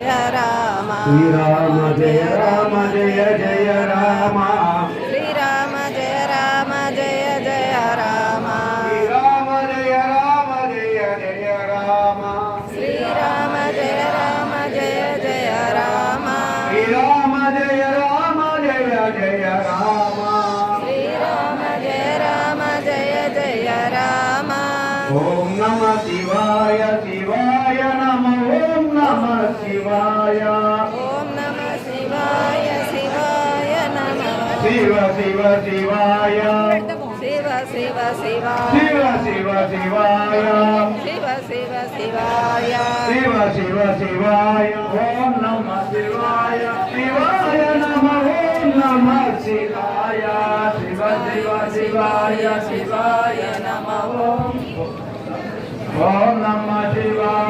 శ్రీరామ జయ రామ జయ జయ రామ శ్రీరామ జయ రామ జయ జయ రామ శ్రీరామ జయ రామ జయ జయ రామ శ్రీరామ జయ రామ జయ జయ రామ శ్రీరామ జయ రామ జయ జయ రామ శ్రీరామ జయ రామ జయ జయ రామ ఓం నమ నమ నమ శివాయ శివాయ నమ శివ శివ శివాయ శివ శివ శివాయ శివ శివ శివాయ శివ శివ శివాయ శివ శివ శివాయ ఓం నమ శివాయ శివాయ నమ ఓం నమ శివాయ శివ శివ శివాయ శివాయ నమ ఓం ఓం నమ శివాయ ఓం నమ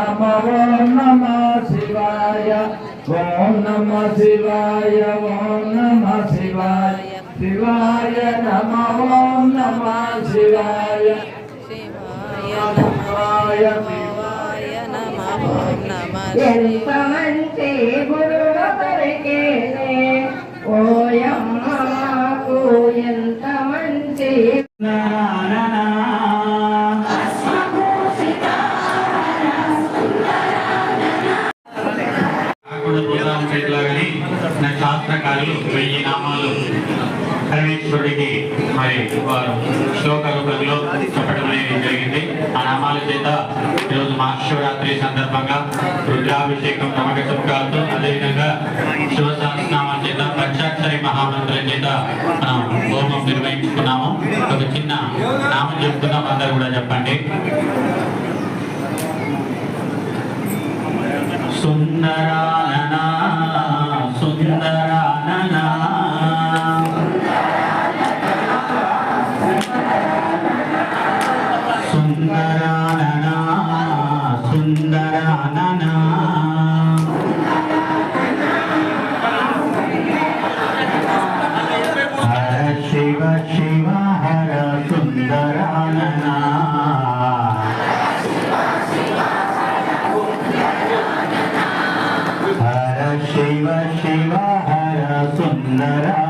నమ ఓం నమ శివాయ ఓం నమ శివాయ ఓం నమ శివాయ శివాయ నమ ఓం నమ శివాయ శివాయ నమ శివాయ నమ ఓం నమ ఎంత మంచి గురువు ఓయమ్మ ఎంత మంచి నా వెయ్యి నామాలు పరమేశ్వరుడికి మరి వారు శ్లోక రూపంలో చెప్పడం అనేది జరిగింది. ఆ నామాల చేత ఈరోజు మహాశివరాత్రి సందర్భంగా రుద్రాభిషేకం నమక శుభకాలతో అదేవిధంగా శివ సహస్రనామం చేత పంచాక్షరి మహామంత్రం చేత మనం హోమం నిర్వహించుకున్నాము. ఒక చిన్న నామం చెప్తున్నాం అందరు కూడా చెప్పండి. సుందరాననా సుందరాననా సుందరాననా. హర శివ శివ హర సుందరాననా. హర శివ శివ హర సుందర